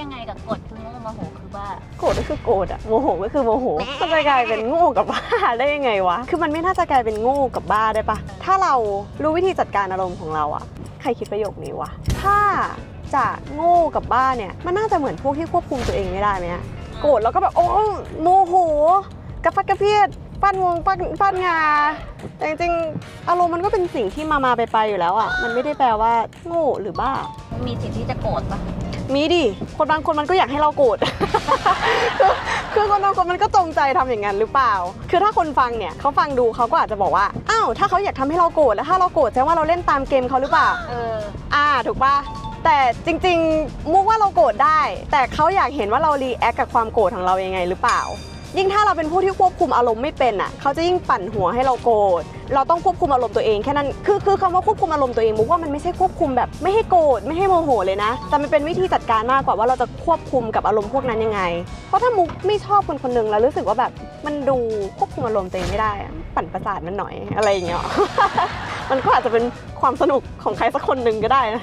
ยังไงกับกดคือโง่โมโหคือบ้า โกรธก็คือโกรธอะโมโหก็คือโมโหมันจะกลายเป็นโง่กับบ้าได้ยังไงวะ คือมันไม่น่าจะกลายเป็นโง่กับบ้าได้ปะถ้าเรารู้วิธีจัดการอารมณ์ของเราอะใครคิดประโยคนี้วะ ถ้าจะโง่กับบ้าเนี่ยมันน่าจะเหมือนพวกที่ควบคุมตัวเองไม่ได้ไหมอะโกรธแล้วก็แบบโอ้โมโหกระฟัดกระเพียดปั้นวงปั้นปั้นงาแต่จริงๆอารมณ์มันก็เป็นสิ่งที่มามาไปไปๆอยู่แล้วอะมันไม่ได้แปลว่าโง่หรือบ้า มีสิทธิ์ที่จะโกรธปะมีดิ คนบางคนมันก็อยากให้เราโกรธ คือคือคนบางคนมันก็จงใจทำอย่างนั้นหรือเปล่า คือถ้าคนฟังเนี่ยเขาฟังดูเขาก็อาจจะบอกว่า อ้าว ถ้าเขาอยากทำให้เราโกรธแล้วถ้าเราโกรธแสดงว่าเราเล่นตามเกมเขาหรือเปล่า เออ อ่า ถูกปะแต่จริงๆ มุกว่าเราโกรธได้ แต่เขาอยากเห็นว่าเรารีแอคกับความโกรธของเรายังไงหรือเปล่า ยิ่งถ้าเราเป็นผู้ที่ควบคุมอารมณ์ไม่เป็นอะเขาจะยิ่งปั่นหัวให้เราโกรธเราต้องควบคุมอารมณ์ตัวเองแค่นั้นคือคือคำว่าควบคุมอารมณ์ตัวเองมุกว่ามันไม่ใช่ควบคุมแบบไม่ให้โกรธไม่ให้โมโหเลยนะ แต่มันเป็นวิธีจัดการมากกว่าว่าเราจะควบคุมกับอารมณ์พวกนั้นยังไง เพราะถ้ามุกไม่ชอบคนคนหนึ่งแล้วรู้สึกว่าแบบมันดูควบคุมอารมณ์ตัวเองไม่ได้ปั่นประสาทมันหน่อยอะไรอย่างเงี้ยมันก็อาจจะเป็นความสนุกของใครสักคนหนึ่งก็ได้นะ